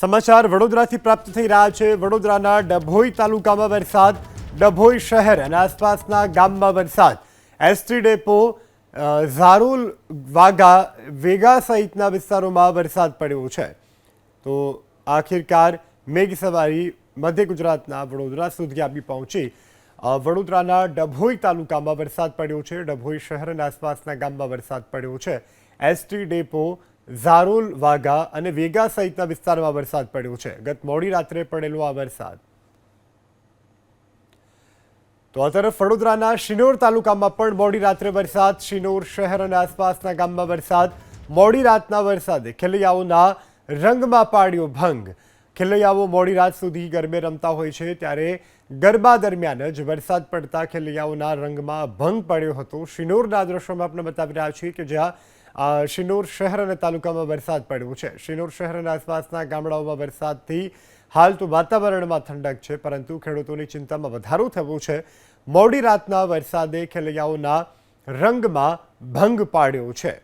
સમાચાર વડોદરાથી પ્રાપ્ત થઈ રહ્યા છે. વડોદરાના ડભોઈ તાલુકામાં વરસાદ, ડભોઈ શહેર અને આસપાસના ગામમાં વરસાદ. એસટી ડેપો ઝારોલ વાગા વેગા સહિતના વિસ્તારોમાં વરસાદ પડ્યો છે. તો આખિરકાર મેઘસવારી મધ્ય ગુજરાતના વડોદરા સુધી આવી પહોંચી. વડોદરાના ડભોઈ તાલુકામાં વરસાદ પડ્યો છે. ડભોઈ શહેર અને આસપાસના ગામમાં વરસાદ પડ્યો છે. એસટી ડેપો ઝારુલ, વાઘા અને વેગા સહિતના વિસ્તારમાં વરસાદ પડ્યો છે. ગત મોડી રાત્રે પડેલો આ વરસાદ. તો આ તરફ વડોદરાના શિનોર તાલુકામાં પણ મોડી રાત્રે વરસાદ, શિનોર શહેર અને આસપાસના ગામમાં વરસાદ. મોડી રાતના વરસાદે ખેલૈયાઓના રંગમાં પાડ્યો ભંગ. ખેલૈયાઓ મોડી રાત સુધી ગરબે રમતા હોય છે, ત્યારે ગરબા દરમિયાન જ વરસાદ પડતા ખેલૈયાઓના રંગમાં ભંગ પડ્યો હતો. શિનોરના દ્રશ્યોમાં આપણે બતાવી રહ્યા છીએ કે જ્યાં શિનોર શહેર અને તાલુકામાં વરસાદ પડ્યો છે. શિનોર શહેર અને આસપાસના ગામડાઓમાં વરસાદથી હાલ તો વાતાવરણમાં ઠંડક છે, પરંતુ ખેડૂતોની ચિંતામાં વધારો થયો છે. મોડી રાતના વરસાદે ખેલૈયાઓના રંગમાં ભંગ પાડ્યો છે.